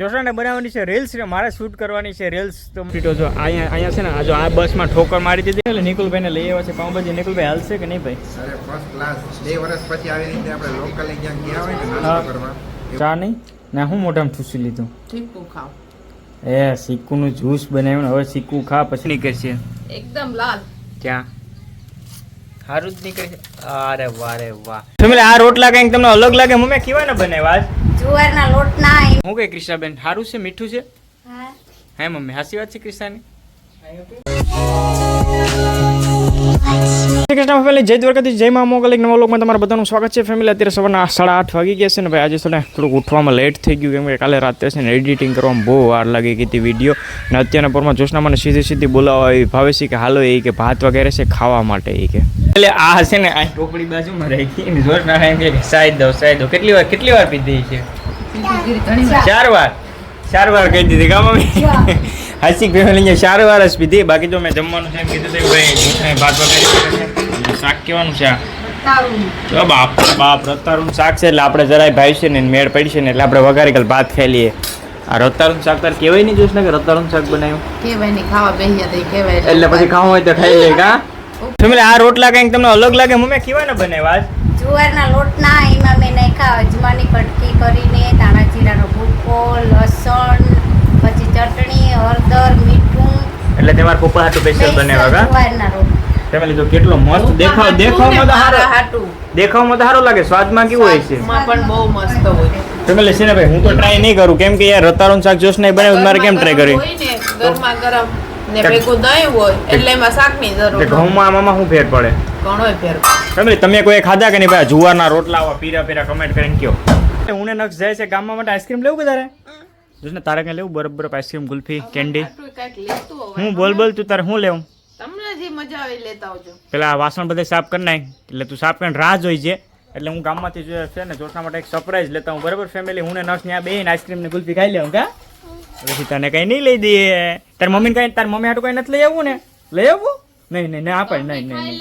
જોશાને બનાવવાની છે રીલ્સ ને મારે શૂટ કરવાની છે રીલ્સ તો ટીટો જો અહીંયા અહીંયા છે ને આ જો આ બસમાં ઠોકર મારી દીધી એટલે નિકુલભાઈને લઈ આવ્યા છે. પાઉંભાજી નિકુલભાઈ હાલશે કે નહીં ભાઈ? અરે ફર્સ્ટ ક્લાસ બે વર્ષ પછી આવી રીતે આપણે લોકલ ક્યાંક ગયા હોય ને નાસ્તો કરવા. ચા નહીં? ના હું મોઢામાં ઠૂસી લીધું. ઠીકું ખાવ એ સિક્કુનું જ્યુસ બનાવ્યું હવે સિક્કુ ખા પછી નીકળશે એકદમ લાલ. ક્યાં? સારું જ નીકળે છે. અરે વાહ રે વાહ. ફેમિલી આ રોટલા કંઈક તમને અલગ લાગે મમ્મી કેવા ને બનાવ્યા આજ. જુવારના લોટના હું કઈ ક્રિષ્ણાબેન સારું છે મીઠું છે? હા. હે મમ્મી હાસી વાત છે ક્રિષ્નાની? શ્રી કૃષ્ણ ફેમિલી જય દ્વારકાથી જય મા મોગલ, એક નવા લોકમાં તમારા બધાનું સ્વાગત છે ફેમિલી અત્યારે સવારના સાડા આઠ વાગી ગયા છે ને ભાઈ, આજે ને થોડુંક ઉઠવામાં લેટ થઈ ગયું, કેમ કે કાલે રાત્રે છે ને એડિટિંગ કરવામાં બહુ વાર લાગી ગઈ હતી વીડિયો ને અત્યારના પરમાં જોશના મને સીધી સીધી બોલાવવા આવી ભાવે છે કે હાલો એ કે ભાત વગેરે છે ખાવા માટે એ કે. એટલે આ છે ને આ ટોપડી બાજુમાં રહી ગઈ જોશના એમ કે સાઈડ દો, સાઈ દો. કેટલી વાર કેટલી વાર પીધી છે? ચાર વાર ચાર વાર કહી દીધી મમ્મી? હાસિક ફેમિલી ચાર વાર પીધી. બાકી તો મેં જમવાનું છે એમ કીધું હતું ભાઈ ભાત વગેરે શાક કેવાનું છે તો બાપ બાપ રતારું શાક છે એટલે આપણે જરાય ભાઈ છે ને મેળ પડી છે ને એટલે આપણે વઘારી કાલ ભાત ખાઈ લઈએ. આ રતારું શાક તાર કેવાય નહીં જોશ ને કે રતારું શાક બનાવ્યું? કેવાય નહીં ખાવા બેહ્યા તો કેવાય એટલે પછી ખાવું હોય તો ખાઈ લે કા? ફેમિલી આ રોટલા કંઈક તમને અલગ લાગે મમ્મી કેવા ને બનાવ્યા આજ? જુવારના લોટના એમાં મેં નાખ્યા અજમાની કટકી કરીને તાણા જીરાનો ભૂકો લસણ પછી ચટણી એટલે તમારા પપ્પા હાટુ સ્પેશિયલ બનાવ્યા કા? જુવારના રોટ ફેમિલી તો કેટલો મસ્ત. દેખાવ દેખાવમાં તો હાટું. દેખાવમાં તો સારો લાગે સ્વાદમાં કેવું હોય છે? માં પણ બહુ મસ્ત હોય. ફેમિલી છે ને ભાઈ હું તો ટ્રાય નહીં કરું કેમ કે યાર રતાળું શાક જોશ નહીં બનાવ્યું મારે કેમ ટ્રાય કરી ગરમા ગરમ ને ભેગું દહીં હોય એટલે એમાં શાકની જરૂર એટલે ઘઉંમાં આમાં શું ફેર પડે? ઘણોય ફેર ફેમિલી તમે કોઈ ખાધા કે નહીં? ભાઈ જુવારના રોટલા આવા પીરા પીરા કમેન્ટ કરીને કયો હું ને નક્ષ જાય છે ગામમાં માટે આઈસ્ક્રીમ લેવું કે તારે ને તારે કઈ લેવું? બરફ બરફ આઈસ્ક્રીમ ગુલ્ફી કેન્ડી હું બોલ બોલ તું તારે શું લેવું? તમને જે મજા આવે લેતા આવજો. પેલા વાસણ બધા સાફ કરી નાખ. એટલે તું સાફ કરીને રાહ જોઈ છે એટલે હું ગામમાંથી જો છે ને જોશના માટે એક સરપ્રાઈઝ લેતા હું બરાબર ફેમિલી હું ને નર્સ ત્યાં બે આઈસ્ક્રીમ ને ગુલ્ફી ખાઈ લેવું કા? પછી તને કઈ નહીં લઈ દઈએ. તારી મમ્મીને કઈ તારી મમ્મી હાટું કઈ નથી લઈ આવવું ને? લઈ આવવું? નહીં નહીં ના પાડ નહીં નહીં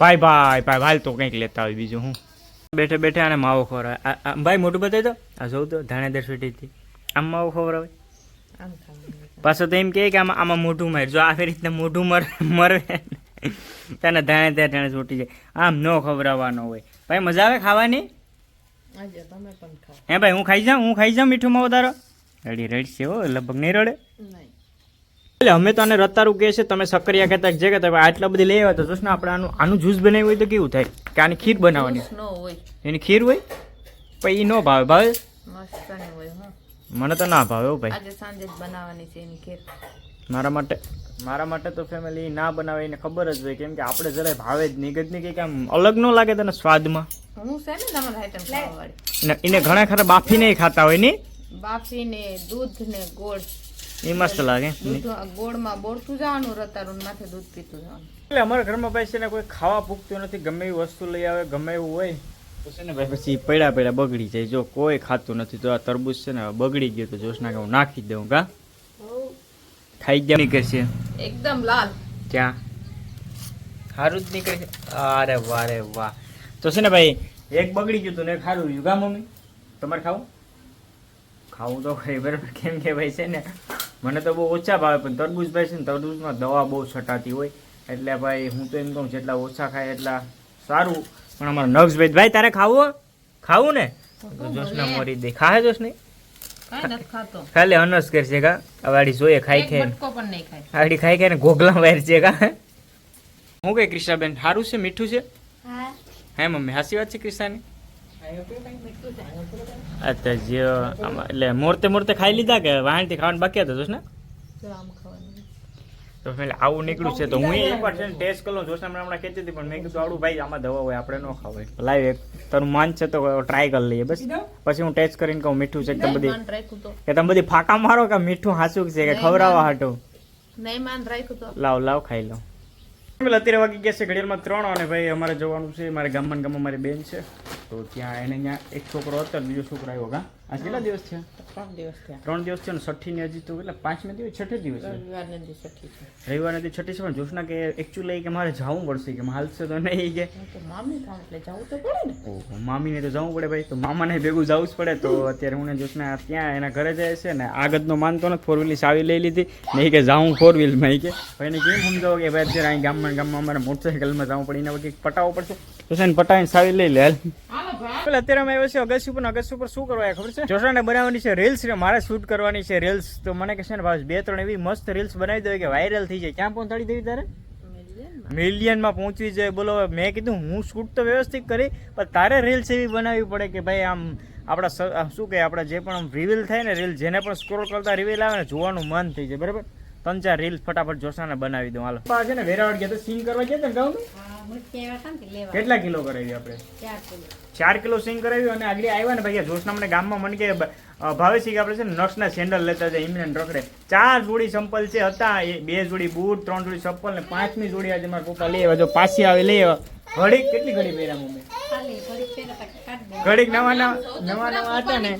ભાઈ ભાઈ ભાઈ હાલ તો કંઈક લેતા હોય બીજું હું? બેઠે બેઠે આને માવો ખવડાવે. ભાઈ મોટું બતાવી દો. આ જોઉં તો ધાણેદાર સ્વીટીથી આમ માવો ખવડાવે. પાછો તો એમ કહે કે આમાં આમાં મોઢું મારે. જો આવી રીતના મોઢું મર મરે તને ધાણે ત્યાં ધાણે છૂટી જાય. આમ ન ખવડાવવાનો હોય. ભાઈ મજા આવે ખાવાની? હે ભાઈ હું ખાઈ જાઉં હું ખાઈ જાઉં મીઠું માવો તારો? રડી રડશે હો લગભગ નહીં રડે. એટલે અમે તો આને રતારું કહે છે તમે સક્રિયા કહેતા જે કહેતા આટલા બધી લઈ આવ્યા તો જોશ ને આપણે આનું આનું જ્યુસ બનાવ્યું હોય તો કેવું થાય? કે આની ખીર બનાવવાની. નો હોય. એની ખીર હોય? પછી એ ન ભાવે. ભાવે? મને તો ના ભાવે હો ભાઈ. આજે સાંજે જ બનાવવાની છે એની ખીર. મારા માટે મારા માટે તો ફેમિલી ના બનાવે એને ખબર જ હોય. કેમ કે આપણે જરાય ભાવે જ નહીં. ગજની કંઈક આમ અલગ ન લાગે તને સ્વાદમાં. હું છે ને તમારા આઈટમ ખાવા વાળી એને ઘણા ખરા બાફી નહીં ખાતા હોયની બાફી ને દૂધ ને ગોળ. એ મસ્ત લાગે. ગોળમાં બોળતું જવાનું રતારું માથે દૂધ પીતું જવાનું. એટલે અમારા ઘરમાં ભાઈ છે ને કોઈ ખાવા પૂગતું નથી ગમે એવી વસ્તુ લઈ આવે ગમે એવું હોય. તો છે ને ભાઈ પછી પડ્યા પડ્યા બગડી જાય જો કોઈ ખાતું નથી તો આ તરબૂચ છે ને બગડી ગયું તો જોશ ના કે હું નાખી દઉં કા? ખાઈ ગયા નીકળે છે એકદમ લાલ. ક્યાં? સારું જ નીકળે છે. અરે વાહ રે વાહ. તો છે ને ભાઈ એક બગડી ગયું હતું ને ખારું યુગા મમ્મી? તમારે ખાવું? ખાવું તો ખાઈ બરાબર કેમ કે ભાઈ છે ને મને તો બહુ ઓછા ભાવે પણ તરબૂજ ભાઈ છે ને તરબૂચમાં દવા બહુ છટાતી હોય. એટલે ભાઈ હું તો એમ કહું જેટલા ઓછા ખાય એટલા સારું. પણ અમારા નક્ષભાઈ ભાઈ તારે ખાવું ખાવું ને? જોશના મરી દે. ખાય જોશ નહીં કઈ નથી ખાતો. ખાલી અનસ કરશે કા? અવાડી જોઈએ ખાઈ ખાઈ ખાય. આડી ખાઈ ખાઈને ગોગલા વાયર છે કા? હું કઈ ક્રિષ્ણાબેન સારું છે મીઠું છે? હા. હે મમ્મી હાસી વાત છે ક્રિષ્નાની અચ્છા જે આમાં એટલે મોરતે મોરતે ખાઈ લીધા કે વાહણથી ખાવાનું બાકી હતા જોશ ને ખાવાનું તો પેલા આવું નીકળ્યું છે તો હું એકવાર છે ટેસ્ટ કરું લઉં જોશ હમણાં હમણાં કહેતી હતી પણ મેં કીધું આવડું ભાઈ આમાં દવા હોય આપણે ન ખાવાય. લાઈવ એક તારું માન છે તો ટ્રાય કરી લઈએ બસ. પછી હું ટેસ્ટ કરીને કહું મીઠું છે કે તમે બધી? માન રાખ્યું તો. કે તમે બધી ફાંકા મારો કે મીઠું હાચું છે કે ખવડાવવા હાટું? નહીં માન રાખ્યું તો. લાવ લાવ ખાઈ લો. અત્યારે વાગી ગયા છે ઘડિયાળમાં ત્રણ અને ભાઈ અમારે જવાનું છે મારે ગામમાં ને ગામમાં મારી બેન છે. તો ત્યાં એને ત્યાં એક છોકરો હતો બીજો છોકરો આવ્યો કા? આ કેટલા દિવસ છે ત્રણ દિવસ થયા. ત્રણ દિવસ છે ને છઠ્ઠી ને હજી તો એટલે પાંચમે દિવસ છઠ્ઠે દિવસ છે રવિવારને દિવસ છઠ્ઠી છે. છઠ્ઠી છે પણ જોશના કે એકચ્યુઅલી કે મારે જવું પડશે કે હાલશે તો નહીં કે? મામી એટલે જવું તો પડે ને. ઓહો મામીને તો જવું પડે ભાઈ તો મામાને ભેગું જવું જ પડે. તો અત્યારે હું ને જોશના ત્યાં એના ઘરે જાય છે ને આગળનો માનતો ને ફોર વ્હીલ ચાવી લઈ લીધી નહીં કે જાઉં ફોર વ્હીલમાં ઈ કે? ભાઈને કેમ સમજાવો કે ભાઈ અત્યારે અહીં ગામમાં ગામમાં અમારે મોટરસાઇકલમાં જવું પડે એના વગર પટાવવો પડશે? તો છે ને ચાવી લઈ લે હાલ. અત્યારે અમે આવ્યો છે અગસ્ત ઉપર અગસ્ત ઉપર શું કરવા ખબર છે? જોશાને બનાવવાની છે રીલ્સ ને મારે શૂટ કરવાની છે રીલ્સ તો મને કે છે ને ભાઈ બે ત્રણ એવી મસ્ત રીલ્સ બનાવી દો કે વાયરલ થઈ જાય. ક્યાં પહોંચાડી દેવી તારે? મિલિયનમાં પહોંચવી જાય. બોલો મેં કીધું હું શૂટ તો વ્યવસ્થિત કરી પણ તારે રીલ્સ એવી બનાવવી પડે કે ભાઈ આમ આપણા શું કહે આપણા જે પણ રિવીલ થાય ને રીલ જેને પણ સ્ક્રોલ કરતા રિવીલ આવે ને જોવાનું મન થઈ જાય. બરાબર? ત્રણ ચાર રીલ્સ ફટાફટ જોશાને બનાવી દઉં. હાલો. આ છે ને વેરાવળ ગયા તો સિંગ કરવા ગયા ને ને લેવા. કેટલા કિલો કરાવી આપણે? ચાર કિલો. સિંગ કરાવ્યું અને આગળ આવ્યા ને ભાઈ જોશના મને ગામમાં મને કે ભાવેશી કે આપણે છે ને નક્ષના સેન્ડલ લેતા જાય ઇમરાન રખડે. ચાર જોડી ચંપલ છે હતા એ બે જોડી બૂટ ત્રણ જોડી ચપ્પલ ને પાંચમી જોડી આજે મારા પપ્પા લઈ આવ્યા. જો પાછી આવે લઈ આવ્યા. ઘડી કેટલી ઘડી પહેર્યા મમ્મી? ઘડીક નવા નવા નવા નવા હતા ને.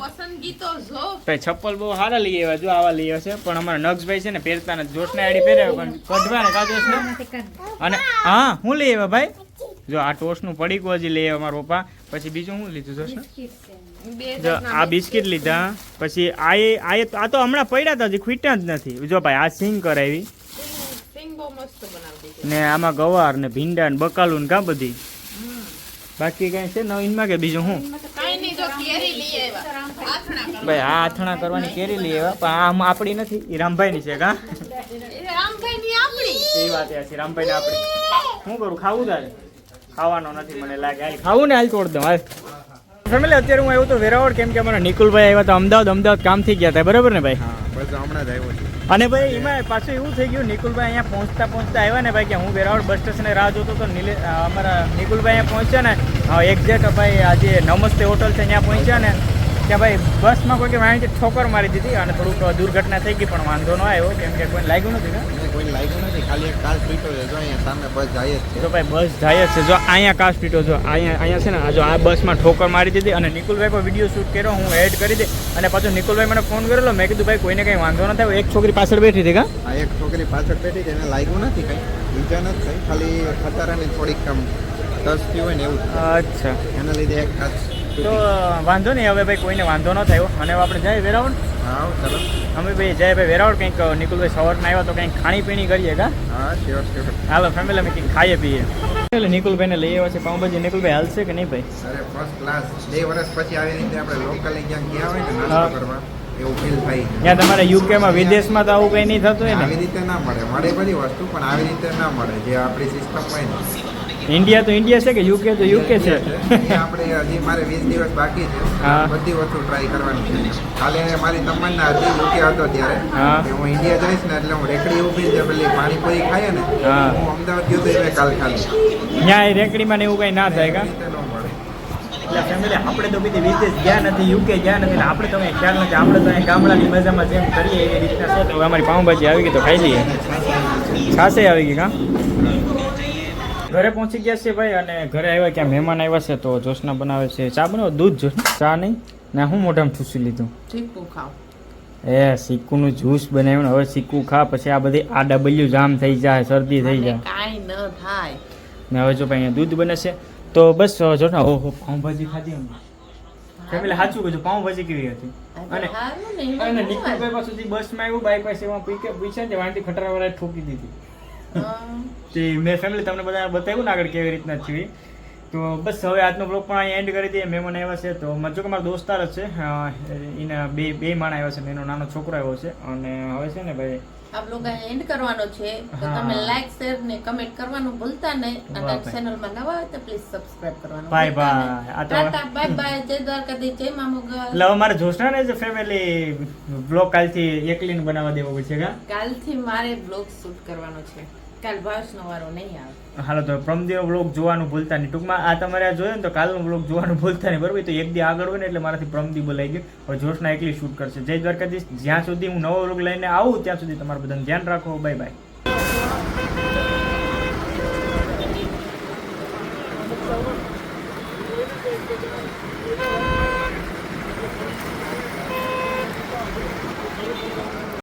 ભાઈ તો ચપ્પલ બહુ સારા લઈ આવ્યા જો આવા લઈ આવ્યા છે. પણ અમારા નક્ષભાઈ છે ને પહેરતા નથી. જોશને આડી પહેર્યા પણ કઢવા ને? કાજોશ ને. અને હા હું લઈ આવ્યા ભાઈ? જો આ ટોસનું પડીકું હજી લઈ આવ્યા મારા પપ્પા. પછી બીજું શું લીધું બે જો આ બિસ્કિટ લીધા. પછી આ એ આ એ- આ તો હમણાં પડ્યા હતા હજી ખૂટ્યા જ નથી. જો ભાઈ આ સિંગ કરાવી. સિંગ- સિંગ બહુ મસ્ત બનાવી દીધી. ને આમાં ગવાર ને ભીંડા ને બકાલું ને કા બધી. બાકી કઈ છે? નવીનમાં કે બીજું હું? આથણા. ભાઈ આ અથણા કરવાની કેરી લઈ આવ્યા પણ આમ આપણી નથી એ રામભાઈની છે કા? એ વાત એ છે રામભાઈને આપણી. શું કરું ખાવું તારે? ખાવાનો નથી મને લાગે. હાલ ખાવું ને હાલ તોડ દઉં હાલ. ફેમિલી અત્યારે હું આવ્યો તો વેરાવળ કેમ કે અમારા નિકુલભાઈ આવ્યા હતા અમદાવાદ અમદાવાદ કામથી ગયા હતા બરાબર ને ભાઈ? હા બસ હમણાં જ આવ્યો છું. અને ભાઈ એમાં પાછું એવું થઈ ગયું નિકુલભાઈ અહીંયા પહોંચતા પહોંચતા આવ્યા ને ભાઈ કે હું વેરાવળ બસ સ્ટેશને રાહ જોતો તો નીલે અમારા નિકુલભાઈ અહીંયા પહોંચ્યા ને. એક્ઝેક્ટ ભાઈ આજે નમસ્તે હોટલ છે ત્યાં પહોંચ્યા ને. ત્યાં ભાઈ બસમાં કોઈ વાણી ઠોકર મારી દીધી અને થોડુંક દુર્ઘટના થઈ ગઈ પણ વાંધો ન આવ્યો. કેમ કે કોઈ લાગ્યું નથી ને? કોઈ લાગ્યું નથી. ખાલી એક કાચ પીટો છે જો અહીંયા સામે બસ જાય જ છે. જો ભાઈ બસ જાય જ છે. જો અહીંયા કાચ પીટો જો અહીંયા અહીંયા છે ને જો આ બસમાં ઠોકર મારી દીધી અને નિકુલભાઈ પર વીડિયો શૂટ કર્યો હું એડ કરી દે. અને પાછો નિકુલભાઈ મને ફોન કરેલો મેં કીધું ભાઈ કોઈને કંઈ વાંધો ન થાય. એક છોકરી પાછળ બેઠી હતી કા? એક છોકરી પાછળ બેઠી છે એને લાગ્યું નથી કંઈ. બીજા નથી કંઈ. ખાલી ખતરાની થોડીક આમ ટચતી હોય ને એવું. અચ્છા. એના લીધે એક કાચ તો વાંધો નહીં હવે ભાઈ કોઈને વાંધો ન થયો અને આપણે જાય વેરાવળ? હા ચલો. અમે ભાઈ જાય ભાઈ વેરાવળ કંઈક નિકુલભાઈ સવારના આવ્યા તો કંઈક ખાણીપીણી કરીએ કા? હા શ્યોર શ્યોર હાલો ફેમિલી અમે કંઈક ખાઈએ પીએ. એટલે નિકુલભાઈને લઈ આવ્યા છે પાઉંભાજી. નિકુલભાઈ હાલશે કે નહીં ભાઈ? અરે ફર્સ્ટ ક્લાસ બે વર્ષ પછી આવી રીતે આપણે લોકલ ક્યાંક ગયા હોય ને નાસ્તો કરવા એવું ફીલ થાય. ત્યાં તમારે યુકેમાં વિદેશમાં તો આવું કંઈ નહીં થતું હોય આવી ને રીતે ના મળે. મળે બધી વસ્તુ પણ આવી રીતે ના મળે જે આપણી સિસ્ટમ હોય ને. ઇન્ડિયા તો ઇન્ડિયા છે કે યુકે તો યુકે છે? અહીંયા આપણે હજી મારે વીસ દિવસ બાકી છે. હા. બધી વસ્તુ ટ્રાય કરવાની છે. કાલે મારી તમન્ના હતી યુકે હતો ત્યારે. હા. કે હું ઇન્ડિયા જઈશ ને એટલે હું રેકડી ઊભી છે પેલી પાણીપુરી ખાઈએ ને હા. હું અમદાવાદ ગયો તો એ કાલ ખાલી. ત્યાં એ રેકડીમાં ને એવું કંઈ ના થાય કા? રીતે ન મળે. એટલે ફેમિલી આપણે તો બીજી વિદેશ ગયા નથી યુકે ગયા નથી એટલે આપણે તો કંઈ ખ્યાલ નથી. આપણે તો અહીં ગામડાની મજામાં જેમ કરીએ એ રીતના છે. તો હવે અમારી પાઉંભાજી આવી ગઈ તો ખાઈ લઈએ. છાશે આવી ગઈ કા? ઘરે પહોંચી ગયા છે ભાઈ અને ઘરે આવ્યા ક્યાં? મહેમાન આવ્યા છે તો જોશના બનાવે છે. ચા બનાવો? દૂધ જોશ ચા નહીં? ને હું મોઢામાં ઠૂસી લીધું. ચીકુ ખાવ એ સિક્કુનું જ્યુસ બનાવ્યું હવે સિક્કુ ખા પછી આ બધી આ ડબલ્યુ જામ થઈ જાય શરદી થઈ જાય. કાંઈ ન થાય. ને હવે જો ભાઈ અહીંયા દૂધ બને છે. તો બસ જો ને ઓહો પાઉંભાજી ખાધી અમે. ફેમિલી સાચું કીધું પાઉંભાજી કેવી હતી? અને અને એમાં નિકુલભાઈ પાસેથી બસમાં આવ્યું બાઈક પાસે એમાં પીકે પીછે ને વાંટી ખટરાવાળાએ ઠોકી દીધી. તે મેં ફેમિલી તમને બધા બતાવ્યું ને આગળ કેવી રીતના થયું તો બસ હવે આજનો બ્લોગ પણ અહીં એન્ડ કરી દઈએ. મહેમાન આવ્યા છે તો મજો કે મારા દોસ્તાર જ છે. એના બે બે માણ આવ્યા છે એનો નાનો છોકરો આવ્યો છે. અને હવે છે ને ભાઈ આ બ્લોગ એન્ડ કરવાનો છે. તો તમે લાઈક શેર ને કમેન્ટ કરવાનું ભૂલતા નહીં. અને. ચેનલમાં નવા હોય તો પ્લીઝ સબસ્ક્રાઇબ કરવાનું. Bye bye. આ તો- બાય બાય જય દ્વારકાધીશ જય મા મોગલ. લવ મારે જોશનાને જે ફેમિલી બ્લોગ કાલથી એકલીને બનાવવા દેવો પડશે કા? કાલથી મારે બ્લોગ શૂટ કરવાનો છે. કાલ હાલો, તો પ્રમદેવ બ્લોગ જોવાનું ભૂલતા નહીં. ટૂંકમાં આ તમારે આ જોયો ને તો કાલનો બ્લોગ જોવાનું ભૂલતા નહીં, બરોબર? તો એક દી આગળ હોય ને એટલે મારાથી પ્રમદી બોલાઈ ગયું. હવે જોશના એકલી શૂટ કરશે. જય દ્વારકાધીશ. જ્યાં સુધી હું નવો બ્લોગ લઈને આવું, ત્યાં સુધી તમારું બધાને ધ્યાન રાખો. Bye bye